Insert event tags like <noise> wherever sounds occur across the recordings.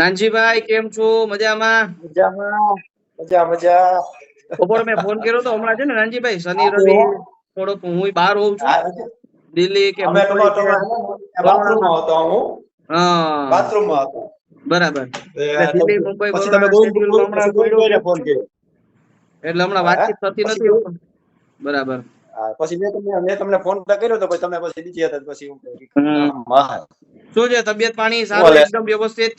નાનજીભાઈ કેમ છો? મજામાં? મજામાં. મજા મજા. બપોરે મેં ફોન કર્યો તો હમણાં છે ને નાનજીભાઈ શનિ રવિ થોડોક હું બહાર હોઉં છું. દિલ્હી કે બાથરૂમમાં હતો બરાબર. દિલ્હી, મુંબઈ, એટલે હમણાં વાતચીત થતી નથી બરાબર. હા, પછી મેં તમને મેં તમને ફોન કર્યો તો પછી તમે પછી બીજી હતા પછી હું શું છે તબિયત પાણી સારું એકદમ વ્યવસ્થિત?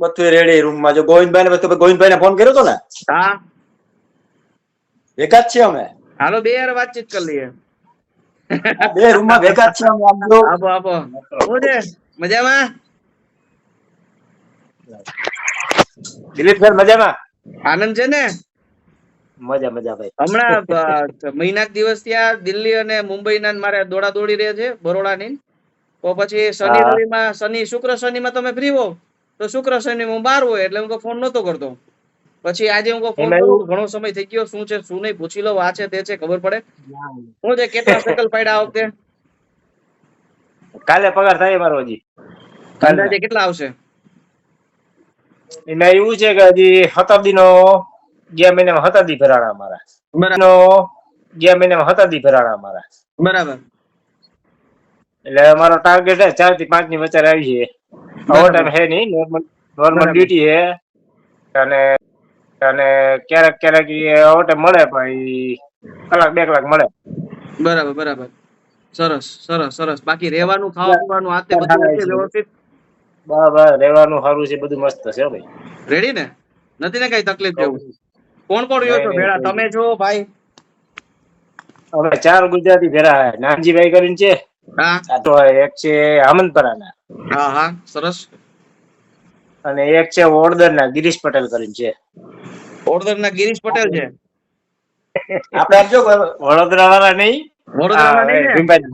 બધું રેડી રૂમમાં જો ગોવિંદભાઈ ને ગોવિંદભાઈ ને ફોન કર્યો તો ને? હા. ભેગા જ છે અમે. હાલો બે યાર વાતચીત કરી લઈએ. બે રૂમમાં ભેગા જ છે અમે આપો આપો. મજામાં? દિલીપભાઈ મજામાં? આનંદ છે ને? મજા મજા ભાઈ. હમણાં મહિના મહિનાક દિવસ ત્યાં દિલ્હી અને મુંબઈના ના મારે દોડા દોડી રહે છે બરોડા ની તો પછી શનિ. રવિમાં શનિ શુક્ર શનિમાં તમે ફ્રી હો? તો શુક્ર શનિ હું બાર હોય એટલે હું ફોન નતો કરતો. પછી આજે હું ફોન કરું ઘણો સમય થઈ ગયો શું છે શું નહીં પૂછી લો આ છે તે છે ખબર પડે? શું છે કેટલા સકલ પાડ્યા આ વખતે? કાલે પગાર થાય મારો હજી. અંદાજે કેટલા આવશે? એટલે એવું છે કે હજી શતાબ્દી નો ગયા મહિનામાં શતાબ્દી ભરાણા મારા. ગયા મહિનામાં શતાબ્દી ભરાણા મારા. બરાબર. એટલે અમારો ટાર્ગેટ છે ચારથી પાંચની વચ્ચે આવી છે. ઓવર ટાઈમ હે નહીં નોર્મલ નોર્મલ ડ્યુટી હે. અને અને ક્યારેક ક્યારેક એ ઓવરટાઈમ મળે ભાઈ કલાક બે કલાક મળે. બરાબર બરાબર. સરસ સરસ સરસ. બાકી રહેવાનું ખાવા પીવાનું આ તે બધું વ્યવસ્થિત? બરાબર રહેવાનું સારું છે બધું મસ્ત છે ભાઈ. રેડી ને? નથી ને કઈ તકલીફ જેવું? કોણ કોણ રહ્યો છો? ભેળા તમે છો ભાઈ? અમે ચાર ગુજરાતી ભેરા હે. નાનજીભાઈ કરીને છે. હા. તો એક છે હમનપરાના હા હા સરસ. અને એક છે ઓડદરના ગિરીશ પટેલ કરીને છે. ઓડદરના ગિરીશ પટેલ છે? આપણે આપજો વડોદરા વાળા નહીં. ભીમભાઈ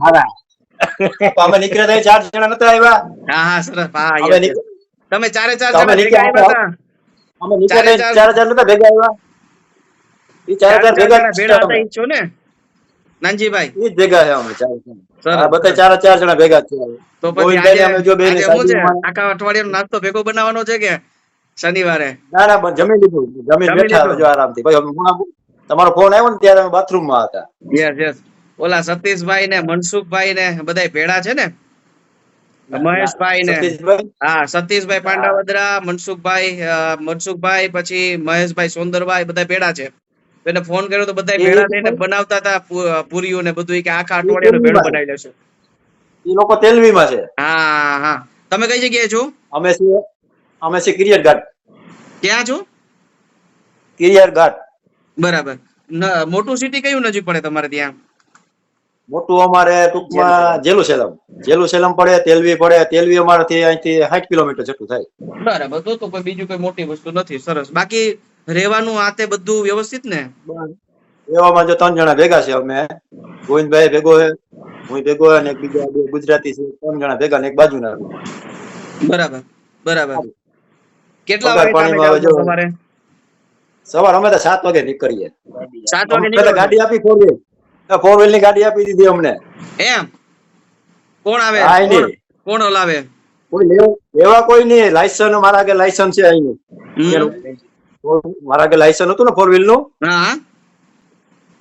અમે નીકળ્યા હતા ચાર જણા નતા આવ્યા. હા સરસ. તમે ચારે ચાર જણા ભેગા આવ્યા હતા. અમે નીકળ્યા ચારે ચાર નતા ભેગા આવ્યા. ચાર ચાર ભેગા હતા છો ને? નાનજીભાઈ. એ જ ભેગા છે અમે ચાર જણા. બધા ચાર ચાર જણા ભેગા છે તો પછી આજે અમે જો બેને આખા અઠવાડિયાનો નાસ્તો ભેગો બનાવવાનો છે કે શનિવારે? ના ના જમી લીધું. જમી બેઠા જો આરામથી. ભાઈ તમારો ફોન આવ્યો ને ત્યારે અમે બાથરૂમમાં હતા. Yes yes. ઓલા સતીશભાઈ ને મનસુખભાઈ ને બધાય ભેડા છે ને? મહેશભાઈ ને હા સતીશભાઈ પાંડાવદરા મનસુખભાઈ મનસુખભાઈ પછી મહેશભાઈ સોંદરભાઈ બધા ભેડા છે. તો એને ફોન કર્યો તો બધા ભેળા થઈને બનાવતા હતા પૂરીઓ ને બધું. કે આખા અઠવાડિયાનો ભેળો બનાવી લેશું. એ લોકો તેલવીમાં છે. હા હા. તમે કઈ જગ્યાએ છો? અમે છીએ અમે છીએ કિરિયર ઘાટ. ક્યાં છો? કિરિયર ઘાટ. બરાબર. મોટું સિટી કયું નજીક પડે તમારે ત્યાં? મોટું અમારે ટૂંકમાં જેલુસેલમ. જેલુસેલમ પડે તેલવી પડે. તેલવી અમારાથી અહીંથી સાઠ કિલોમીટર જેટલું થાય. બરાબર. તો તો બીજું કોઈ મોટી વસ્તુ નથી. સરસ. બાકી રહેવાનું આ તે બધું વ્યવસ્થિત ને? એવામાં જો ત્રણ જણા ભેગા છે અમે. ગોવિંદભાઈ ભેગો છે હું ભેગો અને એક બીજા બે ગુજરાતી છે. ત્રણ જણા ભેગા ને એક બાજુના બરાબર બરાબર. કેટલા વાગે જો- સવારે અમે તો સાત વાગે નીકળીએ. સાત વાગે? ગાડી આપી ફોર વ્હીલ ફોર વ્હીલની ગાડી આપી દીધી અમને. એમ? કોણ આવે. કોણ- ઓલાવે કોઈ લેવા લેવા કોઈ નહીં. લાયસન્સ મારા કે લાયસન્સ છે હમ. મારા કે લાયસન્સ હતું ને ફોર વ્હીલનું? હા.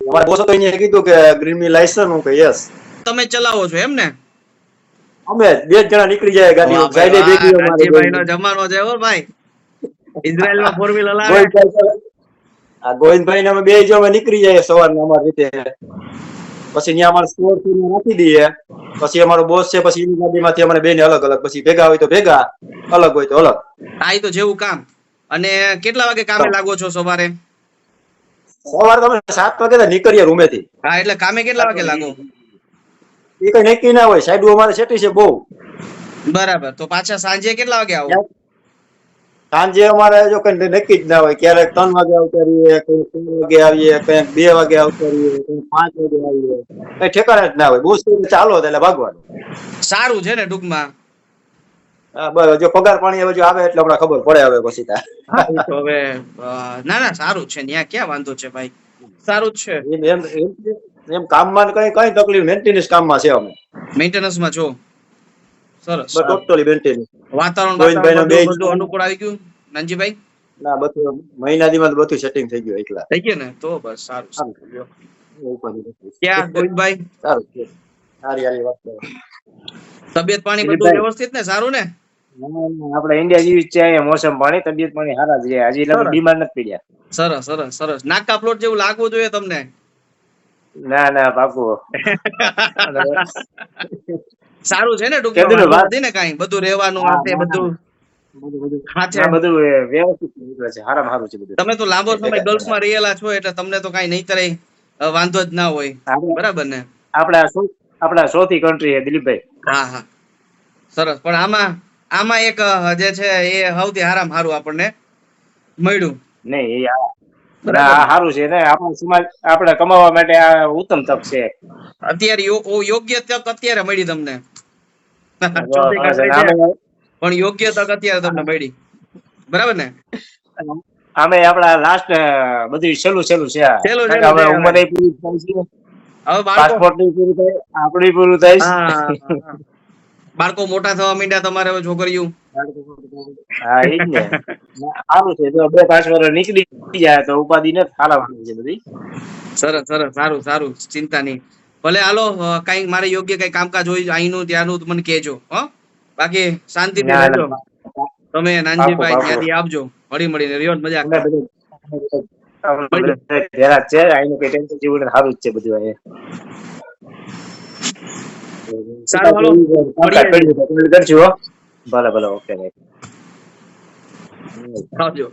અમારા બોસ અહીંયા કીધું કે ગ્રીન મી લાયસન્સ હું કે યસ તમે ચલાવો છો એમ ને? અમે બે જણા નીકળી જાય ગાડી ગાડી ભાઈ, ભેગી અમારી રાજ્યભાઈનો જમાનો છે હો ભાઈ. ઇઝરાયલમાં ફોર વ્હીલ હલાવે આ ગોવિંદભાઈ ને અમે બે જો અમે નીકળી જાય સવારના અમારી રીતે. પછી ત્યાં અમારે સ્ટોર રાખી દઈએ. પછી અમારો બોસ છે પછી એની ગાડીમાંથી અમારે બે ને અલગ અલગ પછી ભેગા હોય તો ભેગા અલગ હોય તો અલગ. આ તો જેવું કામ. અને કેટલા વાગે કામે લાગો છો સવારે? સવારે તમે સાત વાગે નીકળીએ રૂમે થી હા એટલે કામે કેટલા વાગે લાગો? એ કઈ નક્કી ના હોય સાઈડ અમારે સેટી છે બહુ. બરાબર તો પાછા સાંજે કેટલા વાગે આવો? સાંજે અમારે જો કઈ નક્કી જ ના હોય ક્યારેક ત્રણ વાગે આવતા રહીએ કઈ ત્રણ વાગે આવીએ કઈ બે વાગે આવતા રહીએ કઈ પાંચ વાગે આવીએ. કઈ ઠેકાણા જ ના હોય બહુ ચાલો એટલે ભાગવાનું. સારું છે ને ટૂંકમાં. જો પગાર પાણી હવે જો આવે એટલે આપણે ખબર પડે હવે પછી હવે ના ના સારું છે ત્યાં ક્યાં વાંધો છે ભાઈ? સારું જ છે. એમ એમ એમ- કામમાં કઈ કઈ તકલીફ મેન્ટેનન્સ કામમાં છે અમે? મેન્ટેનન્સમાં છો સરસ ટોટલી મેન્ટેનન્સ વાતાવરણ બધું અનુકૂળ આવી ગયું? નાનજીભાઈ? ના બધું મહિના દીમાં બધું સેટિંગ થઈ ગયું એકલા. થઈ ગયું ને? તો બસ સારું સારું. ક્યાં ગોવિંદભાઈ? સારું સારી સારી વાત. તબિયત પાણી બધું વ્યવસ્થિત ને? સારું ને? આપણે ઇન્ડિયા જેવી છે મોસમ પાણી તબિયત પાણી સારા જ રહે. હજી લગભગ. બીમાર નથી પડ્યા. સરસ સરસ સરસ. નાકા પ્લોટ જેવું લાગવું જોઈએ તમને? ના ના પાકું. <laughs> સારું છે ને કીધું વાત. ને કઈ. બધું રહેવાનું આ બધું. તમે તો લાંબો સમય ગર્લ્સમાં રહેલા છો એટલે તમને તો કઈ નહીં તરે વાંધો જ ના હોય. બરાબર ને? આપણા સો- આપણા ચોથી કન્ટ્રી છે દિલીપભાઈ. હા હા. સરસ. પણ આમાં આમાં એક જે છે એ સૌથી હારામ હારું આપણને મળ્યું. નહીં સારું છે ને આપણા સમાજ આપણે કમાવા માટે આ ઉત્તમ તક છે. અત્યારે યોગ્ય તક અત્યારે મળી તમને. પણ યોગ્ય તક અત્યારે તમને મળી. બરાબર ને? આમે આપણા લાસ્ટ બધું છેલ્લું છેલ્લું છે હવે ઉંમર પૂરી થાય છે. હવે પાસપોર્ટની પૂરું થાય આપણી પૂરું થાય. બાળકો મોટા થવા માંડ્યા તમારે હવે છોકરીઓ? હા એ જ ને. સારું છે જો બે પાંચ વર્ષ નીકળી જાય તો ઉપાધિ ને સારા છે બધી. સરસ સરસ સારું સારું ચિંતા નહીં. ભલે હાલો અ, મારે યોગ્ય કઈ કામકાજ હોય અહીંનું ત્યાંનું મને કહેજો હો. બાકી રહેજો. તમે નાનજીભાઈ ત્યાંથી આવજો. મળી મળીને રહ્યો મજા છે આનું કઈ ટેન્શન જેવું સારું જ છે બધું સારું, હાલો. કરજો હો. ભલે ભલે ઓકે આવજો